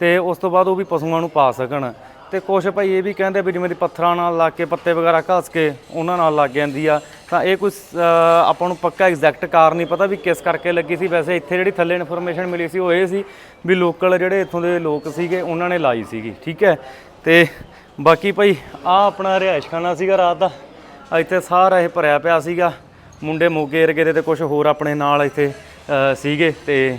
ਤੇ ਉਸ ਤੋਂ ਬਾਅਦ ਉਹ ਵੀ ਪਸ਼ੂਆਂ ਨੂੰ ਪਾ ਸਕਣ। ਤੇ ਕੁਛ ਭਾਈ ਇਹ ਵੀ ਕਹਿੰਦੇ ਵੀ ਜਿਵੇਂ ਦੀ ਪੱਥਰਾਂ ਨਾਲ ਲਾ ਕੇ, ਪੱਤੇ ਵਗੈਰਾ ਘਸ ਕੇ ਉਹਨਾਂ ਨਾਲ ਲੱਗ ਜਾਂਦੀ ਆ। ਤਾਂ ਇਹ ਕੋਈ ਆਪਾਂ ਨੂੰ ਪੱਕਾ ਐਗਜ਼ੈਕਟ ਕਾਰਨ ਨਹੀਂ ਪਤਾ ਵੀ ਕਿਸ ਕਰਕੇ ਲੱਗੀ ਸੀ। ਵੈਸੇ ਇੱਥੇ ਜਿਹੜੀ ਥੱਲੇ ਇਨਫੋਰਮੇਸ਼ਨ ਮਿਲੀ ਸੀ ਉਹ ਇਹ ਸੀ ਵੀ ਲੋਕਲ ਜਿਹੜੇ ਇੱਥੋਂ ਦੇ ਲੋਕ ਸੀਗੇ, ਉਹਨਾਂ ਨੇ ਲਾਈ ਸੀਗੀ, ਠੀਕ ਹੈ? ਤੇ ਬਾਕੀ ਭਾਈ ਆ ਆਪਣਾ ਰਿਹਾਇਸ਼ ਖਾਨਾ ਸੀਗਾ ਰਾਤ ਦਾ। ਇੱਥੇ ਸਾਰਾ ਇਹ ਭਰਿਆ ਪਿਆ ਸੀਗਾ। ਮੁੰਡੇ ਮੋਗੇ ਏਰਗੇ ਦੇ ਤੇ ਕੁਝ ਹੋਰ ਆਪਣੇ ਨਾਲ ਇੱਥੇ ਸੀਗੇ ਤੇ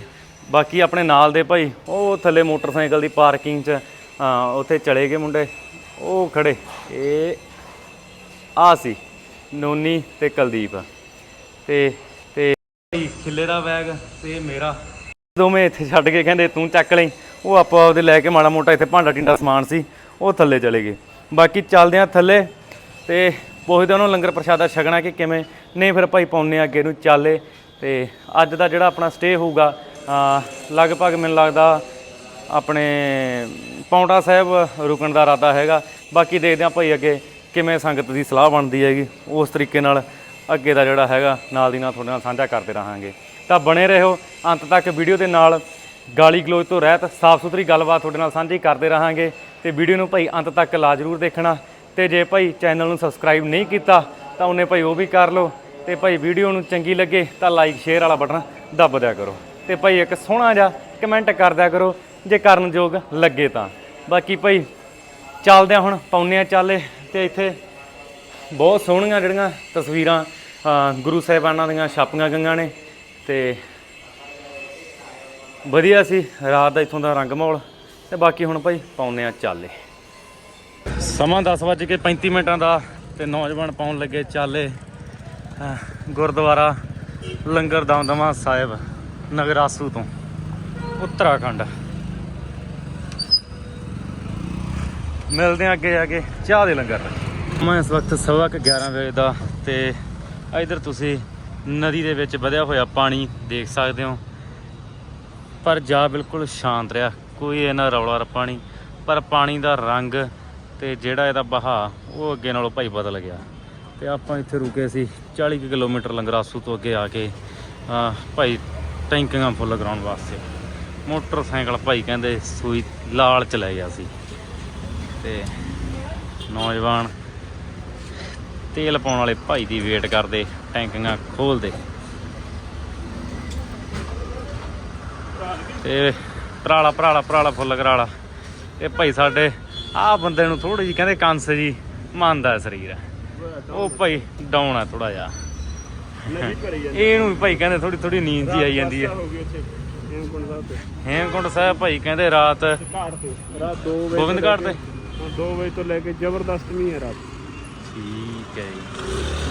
ਬਾਕੀ ਆਪਣੇ ਨਾਲ ਦੇ ਭਾਈ ਉਹ ਥੱਲੇ ਮੋਟਰਸਾਈਕਲ ਦੀ ਪਾਰਕਿੰਗ 'ਚ ਹਾਂ ਉੱਥੇ ਚਲੇ ਗਏ ਮੁੰਡੇ। ਉਹ ਖੜੇ। ਇਹ ਆ ਸੀ ਨੋਨੀ ਤੇ ਕੁਲਦੀਪ। ਤੇ ਤੇ ਖਿੱਲੇ ਦਾ ਬੈਗ ਤੇ ਮੇਰਾ। ਦੋਵੇਂ ਇੱਥੇ ਛੱਡ ਕੇ ਕਹਿੰਦੇ ਤੂੰ ਚੱਕ ਲਈ। ਉਹ ਆਪਾਂ ਉਹਦੇ ਲੈ ਕੇ ਮਾੜਾ ਮੋਟਾ ਇੱਥੇ ਭਾਂਡਾ ਟਿੰਡਾ ਸਮਾਨ ਸੀ ਉਹ ਥੱਲੇ ਚਲੇ ਗਏ। ਬਾਕੀ ਚੱਲਦੇ ਆ ਥੱਲੇ ਤੇ ਪੁੱਛਦੇ ਉਹਨੂੰ ਲੰਗਰ ਪ੍ਰਸ਼ਾਦਾ ਛਕਣਾ ਕਿ ਕਿਵੇਂ। ਨਹੀਂ ਫਿਰ ਭਾਈ ਪਾਉਨੇ ਆ ਅੱਗੇ ਨੂੰ ਚਾਲੇ ਤੇ ਅੱਜ ਦਾ ਜਿਹੜਾ ਆਪਣਾ ਸਟੇ ਹੋਊਗਾ ਲਗਭਗ ਮੈਨੂੰ ਲੱਗਦਾ ਆਪਣੇ ਪੌਂਟਾ ਸਾਹਿਬ ਰੁਕਣ ਦਾ ਇਰਾਦਾ ਹੈਗਾ। ਬਾਕੀ ਦੇਖਦੇ ਹਾਂ ਭਾਈ ਅੱਗੇ ਕਿਵੇਂ ਸੰਗਤ ਦੀ ਸਲਾਹ ਬਣਦੀ ਹੈਗੀ। ਉਸ ਤਰੀਕੇ ਨਾਲ ਅੱਗੇ ਦਾ ਜਿਹੜਾ ਹੈਗਾ, ਨਾਲ ਦੀ ਨਾਲ ਤੁਹਾਡੇ ਨਾਲ ਸਾਂਝਾ ਕਰਦੇ ਰਹਾਂਗੇ। ਤਾਂ ਬਣੇ ਰਹੋ, ਅੰਤ ਤੱਕ ਵੀਡੀਓ ਦੇ ਨਾਲ। ਗਾਲੀ ਗਲੋਚ ਤੋਂ ਰਹਿਤ, ਸਾਫ਼ ਸੁਥਰੀ ਗੱਲਬਾਤ ਤੁਹਾਡੇ ਨਾਲ ਸਾਂਝੀ ਕਰਦੇ ਰਹਾਂਗੇ। ਤੇ ਵੀਡੀਓ ਨੂੰ ਭਾਈ ਅੰਤ ਤੱਕ ਲਾ ਜ਼ਰੂਰ ਦੇਖਣਾ। ਤੇ ਜੇ ਭਾਈ ਚੈਨਲ ਨੂੰ ਸਬਸਕ੍ਰਾਈਬ ਨਹੀਂ ਕੀਤਾ, ਤਾਂ ਉਹਨੇ ਭਾਈ ਉਹ ਵੀ ਕਰ ਲਓ। ਤੇ ਭਾਈ ਵੀਡੀਓ ਨੂੰ ਚੰਗੀ ਲੱਗੇ, ਤਾਂ ਲਾਈਕ, ਸ਼ੇਅਰ ਵਾਲਾ ਬਟਨ ਦੱਬ ਦਿਆ ਕਰੋ। ਤੇ ਭਾਈ ਇੱਕ ਸੋਹਣਾ ਜਿਹਾ ਕਮੈਂਟ ਕਰ ਦਿਆ ਕਰੋ। ਜੇ ਕਰਨ ਯੋਗ ਲੱਗੇ ਤਾਂ। ਬਾਕੀ ਭਾਈ, ਚੱਲਦੇ ਹਾਂ ਹੁਣ ਪਾਉਨੇ ਆ ਚਾਲੇ ਤੇ ਇੱਥੇ ਬਹੁਤ ਸੋਹਣੀਆਂ ਜਿਹੜੀਆਂ ਤਸਵੀਰਾਂ ਗੁਰੂ ਸਾਹਿਬਾਨਾਂ ਦੀਆਂ ਛਾਪੀਆਂ ਗਈਆਂ ਨੇ ਤੇ ਵਧੀਆ ਸੀ, ਰਾਤ ਦਾ ਇੱਥੋਂ ਦਾ ਰੰਗ ਮਾਹੌਲ ਤੇ ਬਾਕੀ ਹੁਣ ਭਾਈ ਪਾਉਨੇ ਆ ਚਾਲੇ। ਸਮਾਂ 10:35 ਮਿੰਟਾਂ ਦਾ ਤੇ ਨੌਜਵਾਨ ਪਾਉਣ ਲੱਗੇ ਚਾਲੇ ਗੁਰਦੁਆਰਾ ਲੰਗਰ ਦਮਦਮਾ ਸਾਹਿਬ, ਨਗਰਾਸੂ ਤੋਂ, ਉੱਤਰਾਖੰਡ। ਮਿਲਦੇ ਆ ਅੱਗੇ ਜਾ ਕੇ, ਚਾਹ ਦੇ ਲੰਗਰ। ਮੈਂ ਇਸ ਵਕਤ ਸਵਾ ਕੁ 11 ਵਜੇ ਦਾ ਤੇ ਇਧਰ ਤੁਸੀਂ ਨਦੀ ਦੇ ਵਿੱਚ ਵਧਿਆ ਹੋਇਆ ਪਾਣੀ ਦੇਖ ਸਕਦੇ ਹੋ। ਪਰ ਜਾ ਬਿਲਕੁਲ ਸ਼ਾਂਤ ਰਿਹਾ, ਕੋਈ ਇਹਨਾਂ ਰੌਲਾ ਰੱਪਾ ਨਹੀਂ ਪਰ ਪਾਣੀ ਦਾ ਰੰਗ ਤੇ ਜਿਹੜਾ ਇਹਦਾ ਬਹਾ ਉਹ ਅੱਗੇ ਨਾਲੋਂ ਭਾਈ ਬਦਲ ਗਿਆ। ਤੇ ਆਪਾਂ ਇੱਥੇ ਰੁਕੇ ਸੀ 40 ਕੁ ਕਿਲੋਮੀਟਰ ਲੰਗਰਾਸੂ ਤੋਂ ਅੱਗੇ ਆ ਕੇ ਭਾਈ ਟੈਂਕੀਆਂ ਫੁੱਲ ਕਰਾਉਣ ਵਾਸਤੇ। ਮੋਟਰਸਾਈਕਲ ਭਾਈ ਕਹਿੰਦੇ ਸੂਈ ਲਾਲ ਚ ਲੈ ਗਿਆ ਸੀ। ਤੇ ਨੌਜਵਾਨ ਤੇਲ ਪਾਉਣ ਵਾਲੇ ਭਾਈ ਦੀ ਵੇਟ ਕਰਦੇ ਟੈਂਕੀਆਂ ਖੋਲਦੇ। ਤੇ ਭਰਾਲਾ ਭਰਾਲਾ ਭਰਾਲਾ ਫੁੱਲ ਕਰਾਲਾ। ਇਹ ਭਾਈ ਸਾਡੇ ਆਹ ਬੰਦੇ ਨੂੰ ਥੋੜੀ ਜੀ ਕਹਿੰਦੇ ਕੰਸ ਜੀ ਮੰਨਦਾ ਸਰੀਰ। ਉਹ ਭਾਈ ਡਾਉਣ ਆ ਥੋੜਾ ਜਿਹਾ। ਇਹਨੂੰ ਵੀ ਭਾਈ ਕਹਿੰਦੇ ਥੋੜੀ ਥੋੜੀ ਨੀਂਦ ਜੀ ਆਈ ਜਾਂਦੀ ਹੈ। ਹੇਮਕੁੰਡ ਸਾਹਿਬ ਤੇ। ਹੇਮਕੁੰਟ ਸਾਹਿਬ ਭਾਈ ਕਹਿੰਦੇ ਰਾਤ ਰਾਤ 2 ਵਜੇ ਗੋਬਿੰਦ ਘਾਟ ਤੇ। 2 ਵਜੇ ਤੋਂ ਲੈ ਕੇ ਜ਼ਬਰਦਸਤ ਮੀਂਹ ਹੈ ਰਾਤ। ਠੀਕ ਹੈ ਜੀ।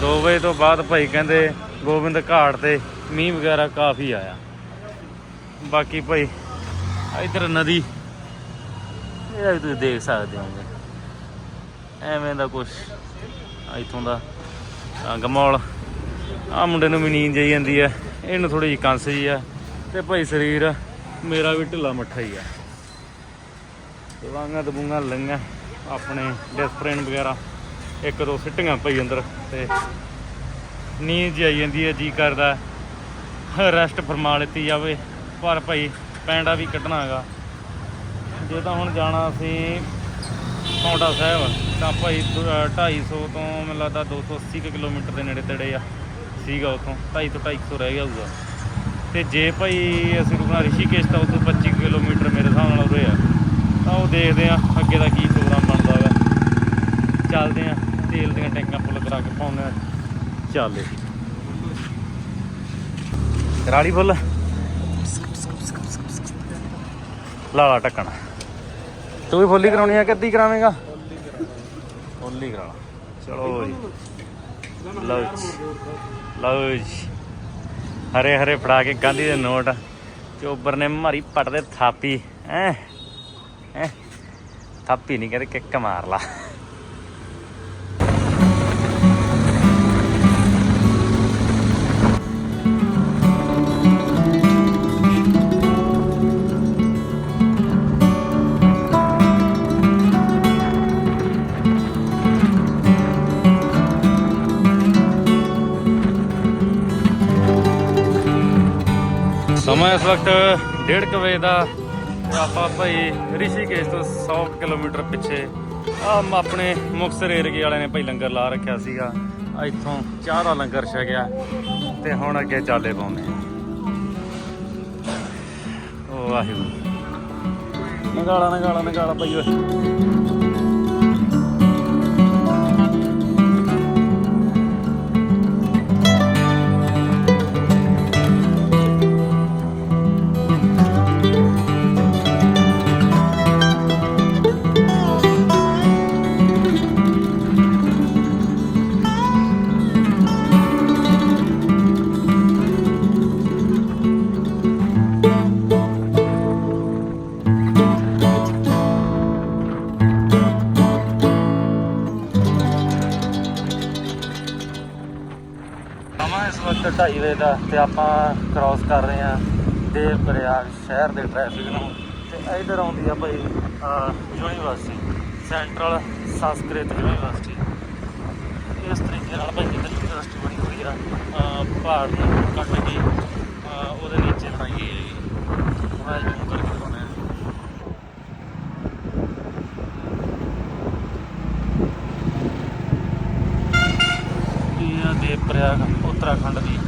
2 ਵਜੇ ਤੋਂ ਬਾਅਦ ਭਾਈ ਕਹਿੰਦੇ ਗੋਬਿੰਦ ਘਾਟ ਤੇ ਮੀਂਹ ਵਗੈਰਾ ਕਾਫੀ ਆਇਆ। ਬਾਕੀ ਭਾਈ ਇਧਰ ਨਦੀ। ਇਹ ਵੀ ਤੁਸੀਂ ਦੇਖ ਸਕਦੇ ਹੋਗੇ ਐਵੇਂ ਦਾ ਕੁਝ ਇਥੋਂ ਦਾ ਅਹ ਗਮੌਲ ਆ ਮੁੰਡੇ ਨੂੰ ਵੀ ਨੀਂਦ ਜਾਈ ਜਾਂਦੀ ਹੈ। ਇਹਨੂੰ ਥੋੜੀ ਜਿਹੀ ਕੰਸ ਜੀ ਆ। ਤੇ ਭਾਈ ਸਰੀਰ ਮੇਰਾ ਵੀ ਢਿੱਲਾ ਮੱਠਾ ਹੀ ਆ। ਦਵਾਈਆਂ ਦਬੂਆਂ ਲੰਗਾ ਆਪਣੇ ਡਿਸਪ੍ਰਿਨ ਵਗੈਰਾ, ਇੱਕ ਦੋ ਸਿੱਟੀਆਂ ਪਈ ਅੰਦਰ ਤੇ ਨੀਂਦ ਜਿਹੀ ਆਈ ਜਾਂਦੀ ਹੈ, ਜੀ ਕਰਦਾ ਰੈਸਟ ਫਰਮਾ ਲਿੱਤੀ ਜਾਵੇ, ਪਰ ਭਾਈ ਪੈਂਡਾ ਵੀ ਕੱਢਣਾ ਹੈਗਾ। ਜੇ ਤਾਂ ਹੁਣ ਜਾਣਾ ਅਸੀਂ ਪੌਂਟਾ ਸਾਹਿਬ, ਤਾਂ ਭਾਈ 250 ਤੋਂ ਮੈਨੂੰ ਲੱਗਦਾ 280 ਕੁ ਕਿਲੋਮੀਟਰ ਦੇ ਨੇੜੇ ਤੇੜੇ ਆ ਸੀਗਾ ਉਥੋਂ 250 ਤੋਂ 250 ਰਹਿ ਗਿਆ ਹੋਊਗਾ। ਤੇ ਜੇ ਭਾਈ ਅਸੀਂ ਰੁਕਣਾ ਰਿਸ਼ੀਕੇਸ਼ ਤਾਂ ਉਦੋਂ 25 ਕੁ ਕਿਲੋਮੀਟਰ ਮੇਰੇ ਹਿਸਾਬ ਨਾਲ ਉਰੇ ਆ। ਤਾਂ ਉਹ ਦੇਖਦੇ ਆ ਅੱਗੇ ਦਾ ਕੀ ਚੱਲਦੇ ਆ, ਤੇਲ ਦੀਆਂ ਟੈਂਕਾਂ ਫੁੱਲ ਕਰਾ ਕੇ ਪਾਉਂਦੇ ਆ। ਚੱਲੇ ਕਰਾਲੀ ਫੁੱਲ? ਲਾਲਾ ਲਾ ਤੂੰ ਵੀ ਫੁੱਲੀ ਕਰਾਉਣੀ ਆ ਕਿ ਕਰਾਵੇਂਗਾ? ਫੁੱਲੀ ਕਰਾ ਚਲੋ ਜੀ। ਲਓ ਜੀ। ਲਓ ਜੀ। ਹਰੇ ਹਰੇ ਫੜਾ ਕੇ ਗਾਂਧੀ ਦੇ ਨੋਟ। ਚੋਬਰ ਨੇ ਮਾਰੀ ਪੱਟ ਦੇ ਥਾਪੀ। ਐ ਐ ਥਾਪੀ ਨਹੀਂ ਕਹਿੰਦੇ, ਕਿੱਕ ਮਾਰ ਲਾ। ਸਮਾਂ ਇਸ ਵਕਤ 1:30 ਵਜੇ ਦਾ ਆਪਾਂ ਭਾਈ ਰਿਸ਼ੀਕੇਸ਼ ਤੋਂ 100 ਕਿਲੋਮੀਟਰ ਪਿੱਛੇ ਆ ਆਪਣੇ ਮੁਕਤਸਰ ਏਰੀਏ ਵਾਲਿਆਂ ਨੇ ਭਾਈ ਲੰਗਰ ਲਾ ਰੱਖਿਆ ਸੀਗਾ। ਇੱਥੋਂ ਚਾਹ ਦਾ ਲੰਗਰ ਛਕਿਆ ਤੇ ਹੁਣ ਅੱਗੇ ਚਾਲੇ ਪਾਉਂਦੇ ਆ। ਉਹ ਵਾਹਿਗੁਰੂ। ਨਗਾਲਾ ਨਗਾਲਾ ਨਗਾਲਾ ਭਾਈ ਓਏ। ਤੇ ਆਪਾਂ ਕ੍ਰਾਸ ਕਰ ਰਹੇ ਹਾਂ ਦੇਵ ਪ੍ਰਯਾਗ ਸ਼ਹਿਰ ਦੇ ਟ੍ਰੈਫਿਕ ਨੂੰ ਤੇ ਇਧਰ ਆਉਂਦੀ ਆ ਭਾਈ ਯੂਨੀਵਰਸਿਟੀ ਸੈਂਟਰਲ ਸੰਸਕ੍ਰਿਤ ਯੂਨੀਵਰਸਿਟੀ। ਇਸ ਤਰੀਕੇ ਨਾਲ ਭਾਈ ਜਿੱਦਾਂ ਯੂਨੀਵਰਸਿਟੀ ਬਣੀ ਹੋਈ ਆ ਪਹਾੜ ਨੂੰ ਕੱਟ ਕੇ ਉਹਦੇ ਨੀਚੇ ਬਣਾਈ ਗਈ ਹੈ ਮੈਂ ਕਰਕੇ ਦੇਵ ਪ੍ਰਯਾਗ ਉੱਤਰਾਖੰਡ ਦੀ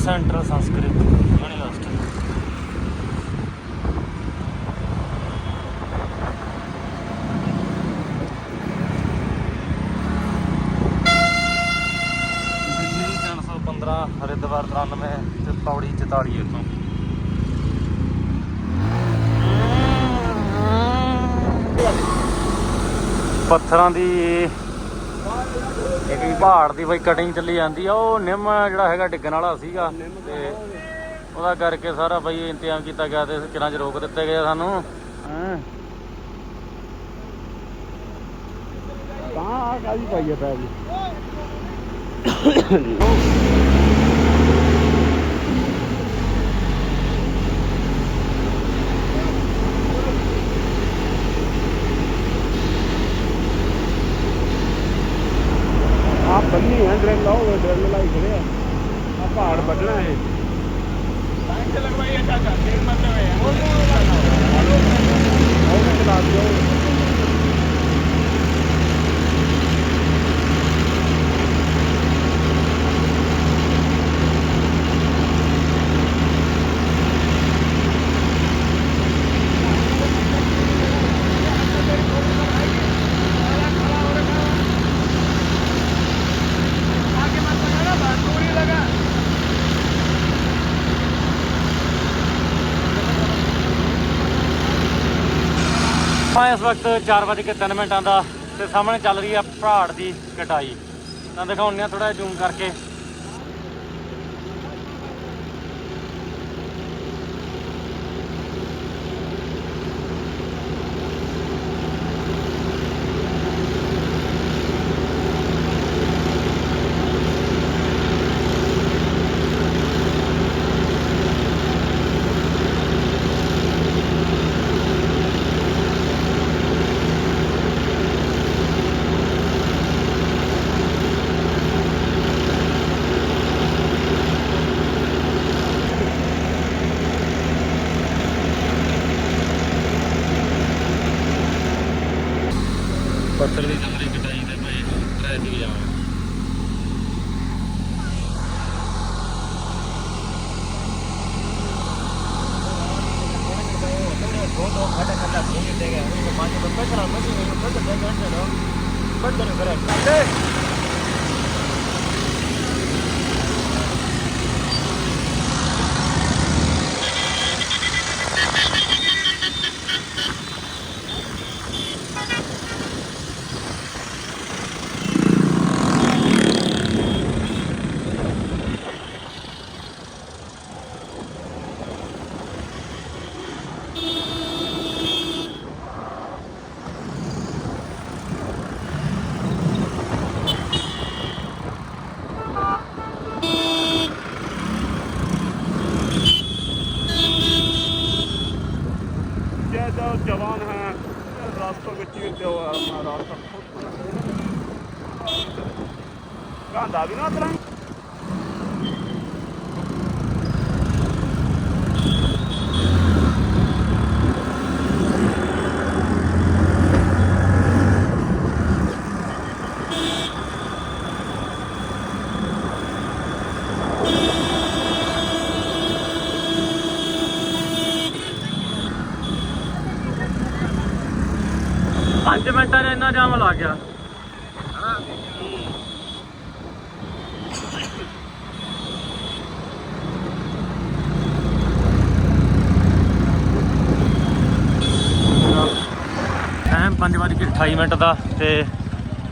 ਸੈਂਟਰਲ ਸੰਸਕ੍ਰਿਤ ਯੂਨੀਵਰਸਿਟੀ ਦਿੱਲੀ 315 ਹਰਿਦੁਆਰ 93 ਤੇ ਪੌੜੀ 44 ਇੱਥੋਂ ਪੱਥਰਾਂ ਦੀ ਪਹਾੜ ਦੀ ਬਈ ਕਟਿੰਗ ਚੱਲੀ ਜਾਂਦੀ ਆ, ਉਹ ਨਿੰਮ ਜਿਹੜਾ ਹੈਗਾ ਡਿੱਗਣ ਵਾਲਾ ਸੀਗਾ। ਤੇ ਉਹਦਾ ਕਰਕੇ ਸਾਰਾ ਬਈ ਇੰਤਜ਼ਾਮ ਕੀਤਾ ਗਿਆ ਤੇ ਕਿਰਾਂ 'ਚ ਰੋਕ ਦਿੱਤੇ ਗਏ ਸਾਨੂੰ। ਤਾਂ ਆ ਕਾਹਦੀ ਪਾਈ ਪੈ ਜੀ ਇਸ ਵਕਤ 4:03 ਮਿੰਟਾਂ ਦਾ ਤੇ ਸਾਹਮਣੇ ਚੱਲ ਰਹੀ ਆ ਪਹਾੜ ਦੀ ਕਟਾਈ। ਤਾਂ ਦਿਖਾਉਂਦੇ ਆ ਥੋੜਾ ਜ਼ੂਮ ਕਰਕੇ। ਪੱਥਰ 5:28 ਮਿੰਟ ਦਾ ਤੇ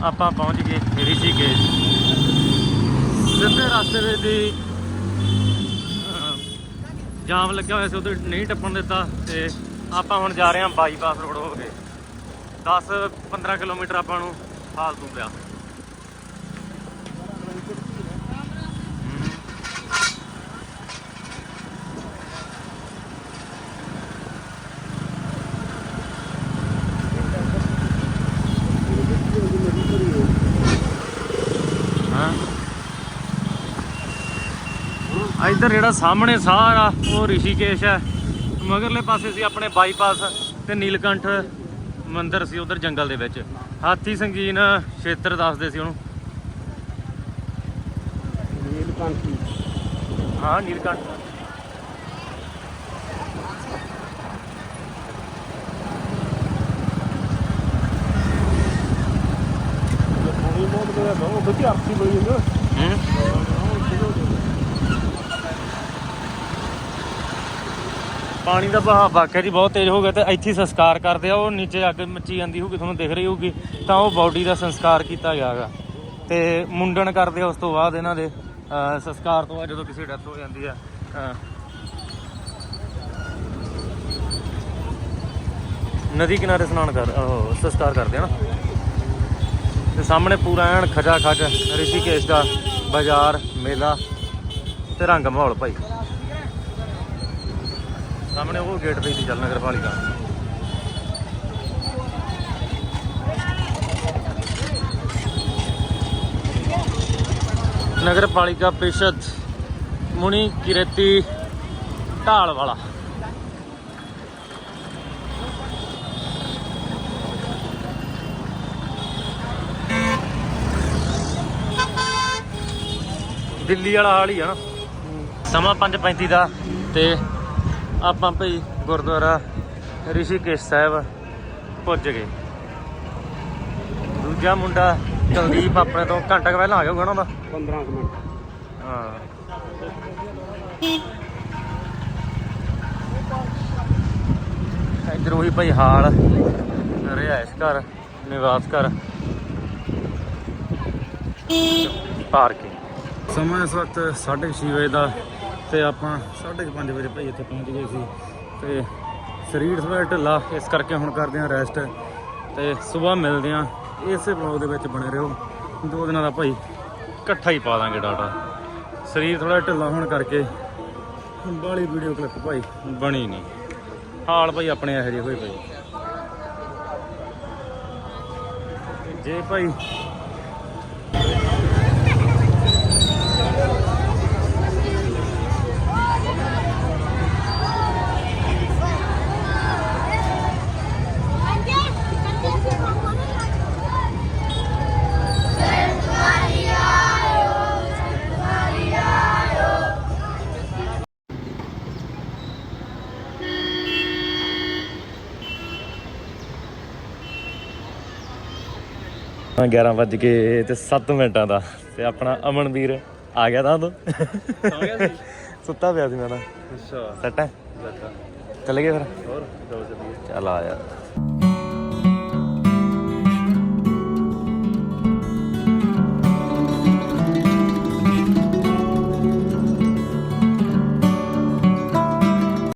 ਆਪਾਂ ਪਹੁੰਚ ਗਏ ਰਿਸ਼ੀਕੇਸ਼। ਸਿੱਧੇ ਰਸਤੇ ਵਿੱਚ ਦੀ ਜਾਮ ਲੱਗਿਆ ਹੋਇਆ ਸੀ, ਉਧਰ ਨਹੀਂ ਟੱਪਣ ਦਿੱਤਾ ਤੇ ਆਪਾਂ ਹੁਣ ਜਾ ਰਹੇ ਹਾਂ ਬਾਈਪਾਸ ਰੋਡ ਹੋ ਕੇ। 10 15 ਕਿਲੋਮੀਟਰ ਆਪਾਂ ਨੂੰ ਫਾਲਤੂ ਪਿਆ ਇੱਧਰ ਜਿਹੜਾ ਸਾਹਮਣੇ ਸਾਰਾ ਉਹ ਰਿਸ਼ੀਕੇਸ਼ ਹੈ। ਮਗਰਲੇ ਪਾਸੇ ਸੀ ਆਪਣੇ ਬਾਈਪਾਸ ਤੇ ਨੀਲਕੰਠ ਮੰਦਰ ਸੀ ਉਧਰ ਜੰਗਲ ਦੇ ਵਿੱਚ। ਹਾਥੀ ਸੰਗੀਨ ਖੇਤਰ ਦੱਸਦੇ ਸੀ ਉਹਨੂੰ। ਨੀਲਕੰਠ। ਹਾਂ ਨੀਲਕੰਠ। ਬਹੁਤ ਬਹੁਤ ਵਧੀਆ ਆਪਸੀ ਬਣੀ ਜਾਂਦਾ ਹੂੰ। ਪਾਣੀ ਦਾ ਵਹਾਅ ਵਾਕਿਆ ਜੀ ਬਹੁਤ ਤੇਜ਼ ਹੋ ਗਿਆ ਤੇ ਇੱਥੇ ਸੰਸਕਾਰ ਕਰਦੇ ਆ, ਉਹ ਨੀਚੇ ਅੱਗ ਮੱਚੀ ਜਾਂਦੀ ਹੋਊਗੀ, ਤੁਹਾਨੂੰ ਦਿਖ ਰਹੀ ਹੋਊਗੀ, ਤਾਂ ਉਹ ਬਾਡੀ ਦਾ ਸੰਸਕਾਰ ਕੀਤਾ ਗਿਆਗਾ। ਤੇ ਮੁੰਡਨ ਕਰਦੇ ਆ ਉਸ ਤੋਂ ਬਾਅਦ ਇਹਨਾਂ ਦੇ ਸੰਸਕਾਰ ਤੋਂ ਬਾਅਦ ਜਦੋਂ ਕਿਸੇ ਡੈਥ ਹੋ ਜਾਂਦੀ ਆ ਨਦੀ ਕਿਨਾਰੇ ਸਨਾਨ ਕਰ ਉਹ ਸੰਸਕਾਰ ਕਰਦੇ ਆ ਨਾ। ਤੇ ਸਾਹਮਣੇ ਪੂਰਾ ਐਨ ਖਜਾ ਖਜ, ਰਿਸ਼ੀਕੇਸ਼ ਦਾ ਬਾਜ਼ਾਰ, ਮੇਲਾ ਤੇ ਰੰਗ ਮਾਹੌਲ ਭਾਈ। ਸਾਹਮਣੇ ਉਹ ਗੇਟ ਤੇ ਹੀ ਚੱਲ ਨਗਰ ਪਾਲਿਕਾ। ਨਗਰ ਪਾਲਿਕਾ ਪ੍ਰੀਸ਼ਦ ਮੁਨੀ ਕਿਰਤੀ ਢਾਲ ਵਾਲਾ। ਦਿੱਲੀ ਵਾਲਾ ਹਾਲ ਹੀ ਆ ਨਾ। ਸਮਾਂ 5:35 ਦਾ ਤੇ ਆਪਾਂ ਭਈ ਗੁਰਦੁਆਰਾ ਰਿਸ਼ੀਕੇਸ਼ ਸਾਹਿਬ ਪੁੱਜ ਗਏ। ਦੂਜਾ ਮੁੰਡਾ ਕੁਲਦੀਪ ਆਪਣੇ ਤੋਂ ਘੰਟਾ ਕੁ ਪਹਿਲਾਂ ਆ ਗਿਆ ਨਾ ਉਹਦਾ। 15 ਕੁ ਮਿੰਟ। ਹਾਂ। ਇੱਧਰ ਉਹੀ ਭਾਈ ਹਾਲ ਰਿਹਾਇਸ਼ ਘਰ ਨਿਵਾਸ ਘਰ। ਪਾਰਕਿੰਗ। ਸਮਾਂ ਇਸ ਵਕਤ 6:30 ਵਜੇ ਦਾ। ਤੇ ਆਪਾਂ 5:30 ਵਜੇ ਭਾਈ ਇੱਥੇ ਪਹੁੰਚ ਗਏ ਸੀ ਤੇ ਸਰੀਰ ਥੋੜਾ ਢਿੱਲਾ, ਇਸ ਕਰਕੇ ਹੁਣ ਕਰਦੇ ਹਾਂ ਰੈਸਟ ਤੇ ਸਵੇਰ ਮਿਲਦੇ ਹਾਂ। ਇਸੇ ਬਲੌਗ ਦੇ ਵਿੱਚ ਬਣੇ ਰਹੋ। ਦੋ ਦਿਨਾਂ ਦਾ ਭਾਈ ਇਕੱਠਾ ਹੀ ਪਾ ਦਾਂਗੇ ਡਾਟਾ ਸਰੀਰ ਥੋੜਾ ਢਿੱਲਾ ਹੋਣ ਕਰਕੇ ਬਾਲੀ ਵੀਡੀਓ ਕਲਿੱਪ ਭਾਈ ਬਣੀ ਨਹੀਂ। ਹਾਲ ਭਾਈ ਆਪਣੇ ਇਹੋ ਜਿਹੇ ਹੋਏ ਭਾਈ ਜੇ ਭਾਈ 11 ਵੱਜ ਕੇ ਤੇ 7 ਮਿੰਟਾਂ ਦਾ ਤੇ ਆਪਣਾ ਅਮਨਵੀਰ ਆ ਗਿਆ ਤਾਂ ਤੂੰ ਆ ਗਿਆ ਸੀ ਸੁੱਤਾ ਪਿਆ ਸੀ ਮੈਂ ਤਾਂ। ਅੱਛਾ। ਸੱਟ ਹੈ? ਚੱਲ ਗਏ ਫਿਰ। ਹੋਰ ਦੋ ਚੱਲੀਏ। ਚੱਲ ਆ ਯਾਰ।